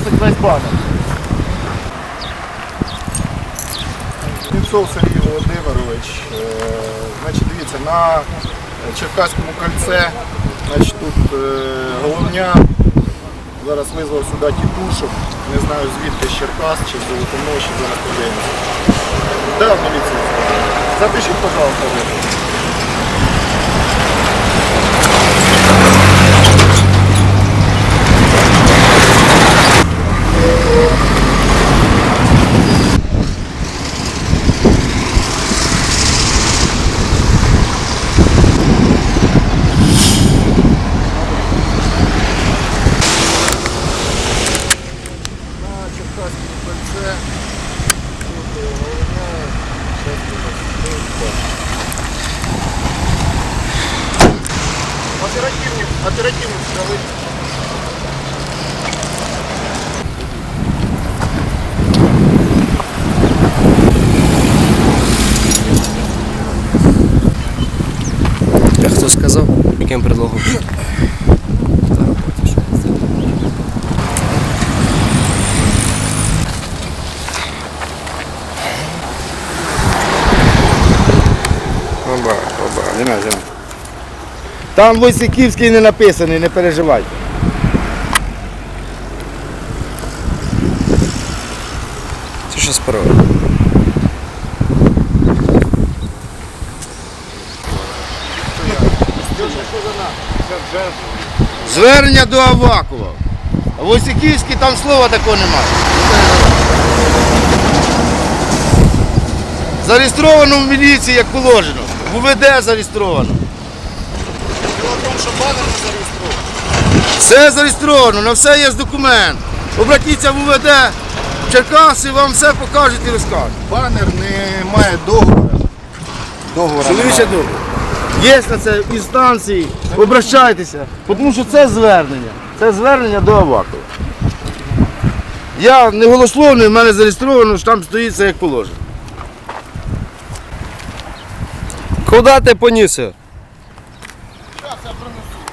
виносить весь. Кузнецов Сергій Володимирович. Е, Значить, дивіться, на Черкаському кольце, значить, тут е, головня. Зараз визвав сюди тітушок. Не знаю звідки Черкас чи з Золотоноші, зараз подивимося. Да, міліцію. Запишіть, пожалуйста, ви. На Черкаському кольце. Тут е, головня, щас тут Оперативник, оперативник справи. А хто сказав? Яким предлогом? Там Войсиківський не написаний, не переживайте. Це що справа? Звернення до Авакова. А Войсиківський там слова такого немає. Зареєстровано в міліції, як положено. В УВД зареєстровано. Що банер не зареєстрований. Все зареєстровано, на все є документ. Обратіться в УВД, Черкаси, вам все покажуть і розкажуть. Банер не має договору. Договора Чоловіче добре. Є на це інстанції, обращайтеся, тому що це звернення. Це звернення до Авакова. Я не голословний, в мене зареєстровано, що там стоїть це як положено. Куди ти понісся? Sabroso.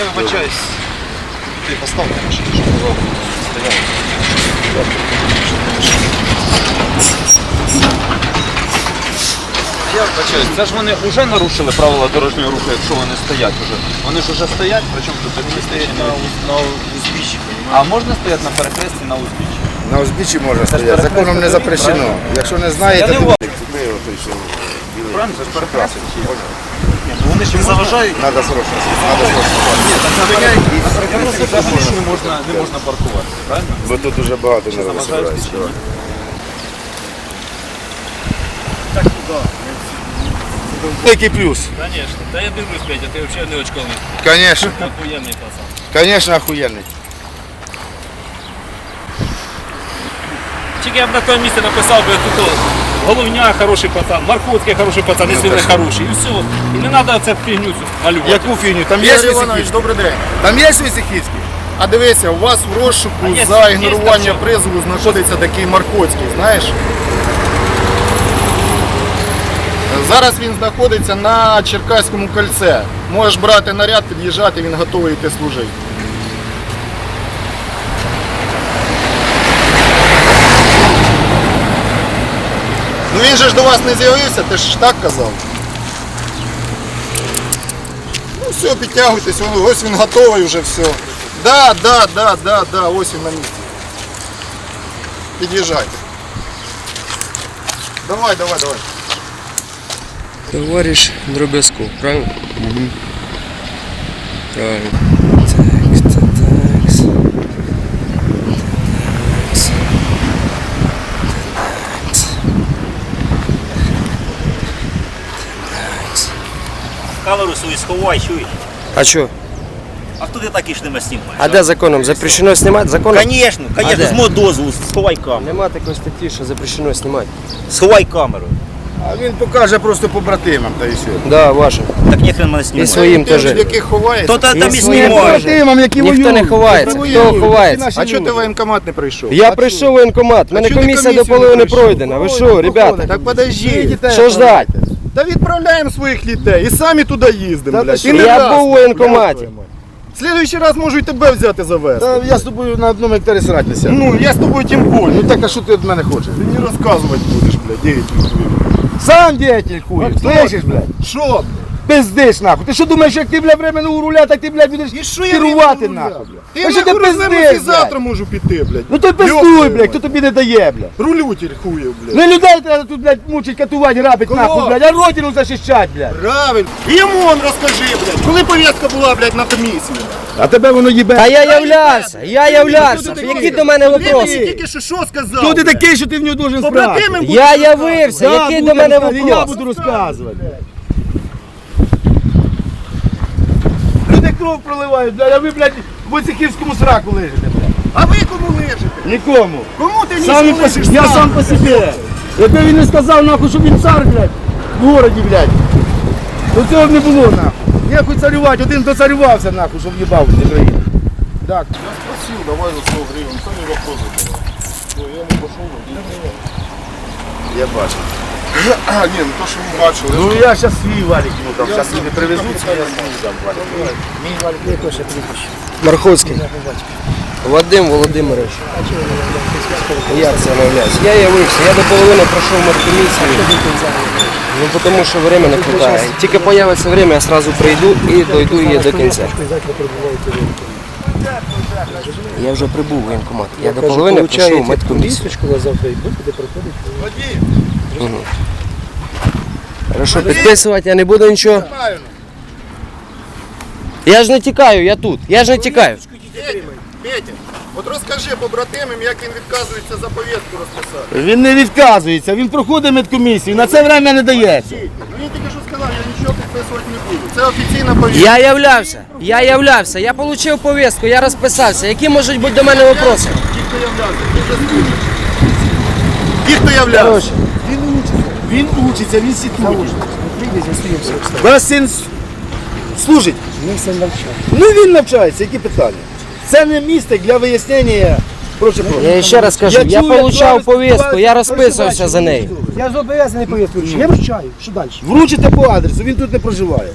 Я вибачаюсь. Ти постав на машину, щоб було стояв. Я вибачаюсь, це ж вони вже нарушили правила дорожнього руху, якщо вони стоять вже. Вони ж вже стоять, причому тут вони стоять на, на узбіччі, А можна стояти на перехресті на узбіччі? На узбіччі можна стояти, законом не запрещено. Якщо не Я знаєте, не то вважаю. Правильно, це ж перехрестя. Вони ще заважають. треба срочно. Треба срочно. Ні, так на перехресті на перехресті взагалі ж не можна, не можна паркуватися, правильно? Бо тут дуже багато народу заважають збирається. чи ні? Який плюс? Конечно. Да я дивлюсь, Петя, ти взагалі не очковий. Конечно, Охуєнний пацан. конечно, охуєнний. Тільки я б на тому місці написав би тут о, головня хороший пацан, Марховський хороший пацан, якщо вони хороші. І все. І не треба це фігню цю малювати. Яку фігню? Там є Ігор Іванович, добрий день. Там є Високівський? А дивися, у вас в розшуку А є- за є ігнорування призову знаходиться такий Маркоцький, знаєш? Зараз він знаходиться на Черкаському кольце. Можеш брати наряд, під'їжджати, він готовий йти служити. Ну він же ж до вас не з'явився, ти ж так казав. Ну все, підтягуйтесь, он- ось він готовий вже все. Да, да, да, да, да, ось він на місці. Під'їжджайте. Давай, давай, давай. Товариш Дроб'язков, правильно? Угу. Правильно. Так, так, так. Камеру свою сховай, чуєш? А що? А хто ти такий ж не знімаєш? А де законом? Запрещено знімати? Законом? Звісно, А звісно, де? з мого дозволу, сховай камеру. Нема такої статті, що запрещено знімати. Сховай камеру. А він покаже просто побратимам та і все. Да, ваше. Так ніхто мене І знімає. своїм теж. яких ховається. То та, там і І знімає. Побратимам, які Ніхто не ховається. Хто ховається? А чого ти в воєнкомат не прийшов? Я прийшов в воєнкомат, в мене чого ти комісія до комісію не половини пройшов? пройдена. Ви що, ребята? Так подожди. Що ждать? Та відправляємо своїх дітей і самі туди їздимо, блядь. І не Я раз, був у воєнкоматі. Слідуючий раз можу і тебе взяти завести. Та я з тобою на одному гектарі сратися. Ну, я з тобою тим більше. Ну так, а що ти від мене хочеш? Ти не розказувати будеш, блядь, діятель. Сам діятель хуй. Слышиш, блядь? Що? Пиздиш нахуй. Ти що думаєш, як ти, блядь, временно руля, так ти, блядь, будеш що я керувати нахуй, блядь? Ти А що нахуй ти пиздиш, і завтра блядь? можу піти, блядь. Ну то пиздуй, Йоп, блядь, хто тобі не дає, блядь. Рулютель хуєв, блядь. Не людей треба тут, блядь, мучить, катувати, грабить Кого? нахуй, блядь, а родину захищать, блядь. Правильно. І йому он розкажи, блядь. Коли повістка була, блядь, на комісії? А тебе воно їбе. Та я являвся, я являвся. Які до мене Ти мені вопроси? тільки що що сказав? Хто ти блядь? такий, що ти в нього спрашувати? будеш Я явився, Я які до мене Я вопроси? буду розказувати. Кров проливають, блядь, а ви, блядь, в Оцехівському сраку лежите, блядь. А ви кому лежите? Нікому. Кому ти ніс по лежиш? я сам по себе. Якби він не сказав, нахуй, що він цар, блядь, в городі, блядь. То цього б не було, нахуй. Ніякий царювати, один доцарювався, нахуй, щоб їбав з країни. Так. Я спросил, давай за 100 гривен, це не вопрос. Ну, я ему пошел, Я бачу. А, ні, ну то, що ви бачили. Ну я зараз свій валік йому там, зараз мені привезуть, я свій дам валік. Марховський. Вадим Володимирович. Я це не являюсь. Я явився, я до половини пройшов медкомісію. Ну, тому що время не хватає. Тільки появиться время, я сразу прийду і дойду її до кінця. Я вже прибув в воєнкомат. Я до половини пройшов медкомісію. Мгм. Хорошо, підписувати я не буду нічого. Правильно. Я ж не тікаю, я тут. Я ж не тікаю. Петя, от розкажи побратимам, як він відказується за повістку розписати. Він не відказується, він проходить медкомісію, на це время не дається. Ну він тільки що сказав, я нічого підписувати не буду. Це офіційна повістка. Я являвся, я являвся, я отримав повістку, я розписався. Які можуть бути до мене вопроси? Ті, хто являвся. Ті, хто являвся. Він учиться, він в інституті. Ваш син служить? Ну він навчається, які питання? Це не місце для вияснення. Прошу, прошу. Я ще раз кажу, я чую, получав повістку, я розписувався за нею. Я зобов'язаний повістку. Я вручаю. Що далі? Вручите по адресу, він тут не проживає.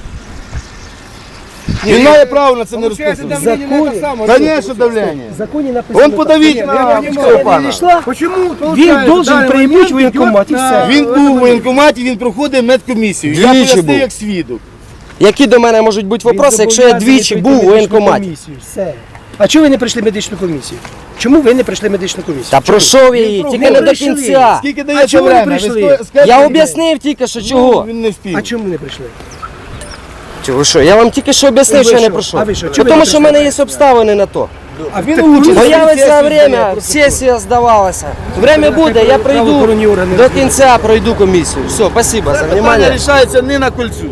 Він має право на це не розписувати. Законі. Звісно, давлення. В законі написано. Он подавіть на міського пана. Він должен приймуть воєнкомат і все. Він був у воєнкоматі, він проходить медкомісію. Я Двічі був. як свідок. Які до мене можуть бути вопроси, якщо я двічі був у воєнкоматі? Все. А чому ви не прийшли в медичну комісію? Чому ви не прийшли в медичну комісію? Та пройшов я її, тільки не до кінця. Скільки А чому ви время? прийшли? сто- скажете Я мені? об'яснив тільки, що Ну, чого. Він не встиг. А чому не прийшли? Чого що? Я вам тільки що об'яснив, що я не пройшов. А ви що? Чому ви Тому що в мене є обставини на то. А він учиться. Появиться время, сесія здавалася. Время буде, я прийду до кінця, пройду комісію. Все, спасибо за Питання внимание. рішається не на кольцю.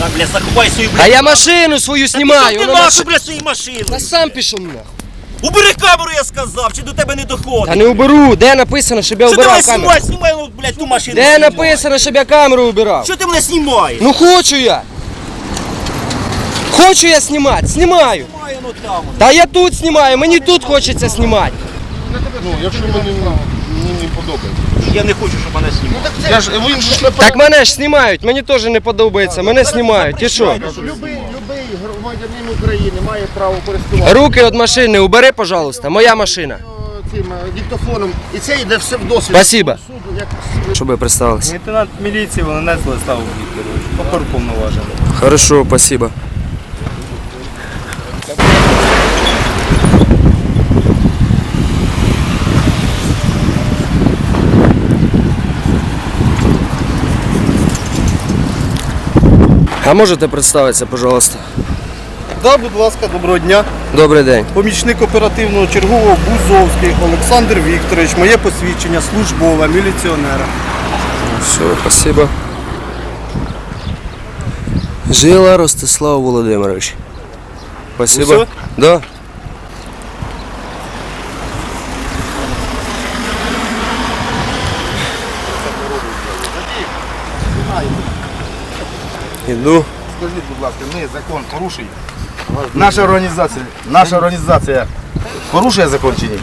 Так, бля, заховай свою, А я машину свою знімаю. Ти вона нахуй, бля, свою машину. Та сам пішов нахуй. Убери камеру, я сказав, чи до тебе не доходить. Та не уберу, де написано, щоб я Що ти мене убирав камеру? знімаєш? Знімай, ну, блядь, ту машину. Де знімай. написано, щоб я камеру убирав? Що ти мене знімаєш? Ну хочу я. Хочу я знімати, знімаю. Знімай, ну там. Та я тут знімаю, мені тут хочеться знімати. Ну, якщо мені, мені не подобається. Я не хочу, щоб мене знімали. Я ж, він ж не Так мене ж знімають, мені теж не подобається, мене знімають. І що? Любий, України має право користуватися Руки від машини убери, пожалуйста, моя машина. цим е, диктофоном. І це йде все в досвід. Спасибо. Суду, як Щоб ви представилися. Лейтенант міліції Волонець Владислав Вікторович. Покор повноважений. Хорошо, спасибо. А можете представитися, пожалуйста? Да, будь ласка, доброго дня. Добрий день. Помічник оперативного чергового Бузовський Олександр Вікторович, моє посвідчення службове, міліціонера. Все, спасибо. Жила Ростислав Володимирович. Спасибо. Всё? Да. Іду. Скажіть, будь ласка, ми закон порушуємо? Наша організація, наша організація порушує закон чи ні?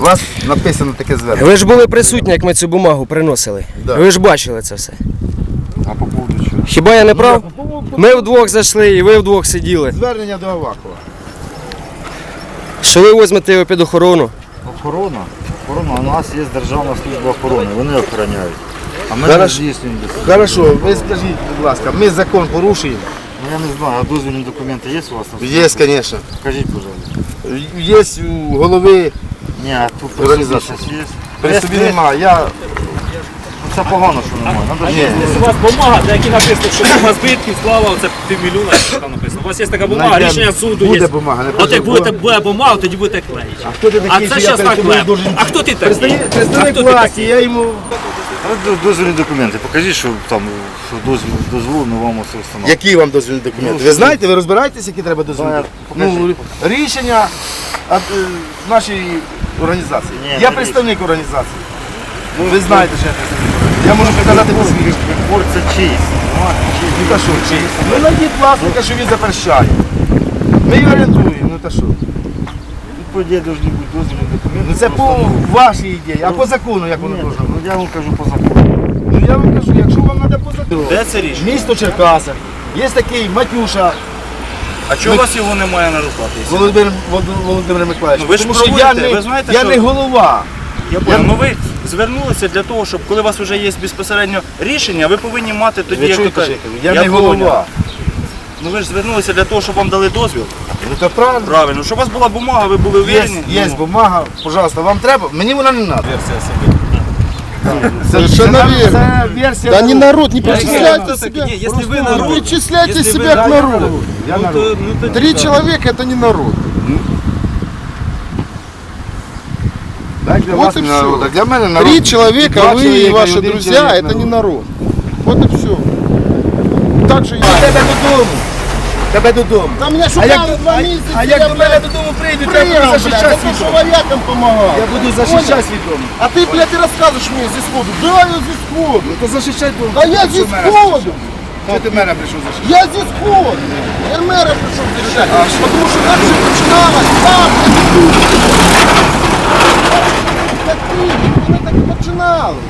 У вас написано таке звернення. Ви ж були присутні, як ми цю бумагу приносили. Да. Ви ж бачили це все. А по поводу чого? Хіба я не прав? Ми вдвох зайшли і ви вдвох сиділи. Звернення до Авакова. Що ви візьмете його під охорону? Охорона. Охорона. У нас є Державна служба охорони, вони охороняють. А ми Хорошо. не здійснюємо. Хорошо, ви скажіть, будь ласка, ми закон порушуємо? Ну я не знаю, а дозвільні документи є у вас? на Є, звісно. Покажіть, пожалуйста. Є у голови, Ні, а тут при собі Організація. щось є. при собі немає. Я Ну, Це погано, що немає. Надо У вас бумага, на якій написано, що сума збитків склала оце півмільйона, що там написано. У вас є така бумага, рішення суду Буде є. бумага, не От як просто будете буде бумага, тоді будете клеїти. А хто ти А це що я щас перед так тобою должен... А хто ти такий? Представник, А представник хто ти власті, такий? я йому... Дозвільні документи. Покажіть, що там дозвіл, дозволено вам усе встановити. Які вам дозвільні документи? Ви знаєте, ви розбираєтесь, які треба дозвільні? Да, Ну, рішення е, нашої організації. Ні, Я не представник організації. Ви знаєте, що я представник. Я можу показати посвідчення. Борт це чийсь. Ну та що, чи? Ну знайдіть власника, що він запрещає. Ми її орієнтуємо, ну та що? Тут, повинні бути дозвільні документи. Ну це по вашій ідеї, а по закону як воно Ні, должно бути? ну я вам кажу по закону. Ну я вам кажу, якщо вам треба по закону. Де це рішення? Місто Черкаса. Є такий Матюша А чого у вас його немає на руках? якщо? Володимир, Володимир, Володимир Миколаївич. Ну, ви ж Тому що я проводите, не, ви знаєте, я що- не голова. Я понял. Ну ви звернулися для того, щоб коли у вас вже є безпосередньо рішення, ви повинні мати тоді Ви як чуєте, то я кажуть. кажу? Я, не голова. Ну ви ж звернулися для того, щоб вам дали дозвіл. Ну то правильно. Правильно, щоб у вас була бумага, ви були Є, уверені. є Ну, бумага, пожалуйста, вам треба? Мені вона не треба. Совершенно верно. Це версія. Да не народу. народ, не причисляйте себя. Ні, якщо ви народ, Причисляйте Если себя вы- к народу. Я ну, народ. то, ну, тоді Три да. человека это не народ. Так, для Вот вас и не всё. народ, а для мене народ. Три человека, Два вы и человека, ваши один друзья, человек это не народ. народ. Вот и все. Так же я. Тебе додому. Тебе додому. Там меня А шукали як, два а, месяца. а як до мене додому прийдуть, я буду Приехал, блядь, захищати это свій что дом. воякам помогал. Я буду захищати свій дом. А ты, блядь, и рассказываешь мне здесь ходу. Да, я здесь ходу. То захищай дом. Да я здесь ходу. Хто ти мене прийшов захищати? Я здесь ходу. Я мэра пришел держать. Потому что как же начиналось, там, Как ты, это так и начиналось.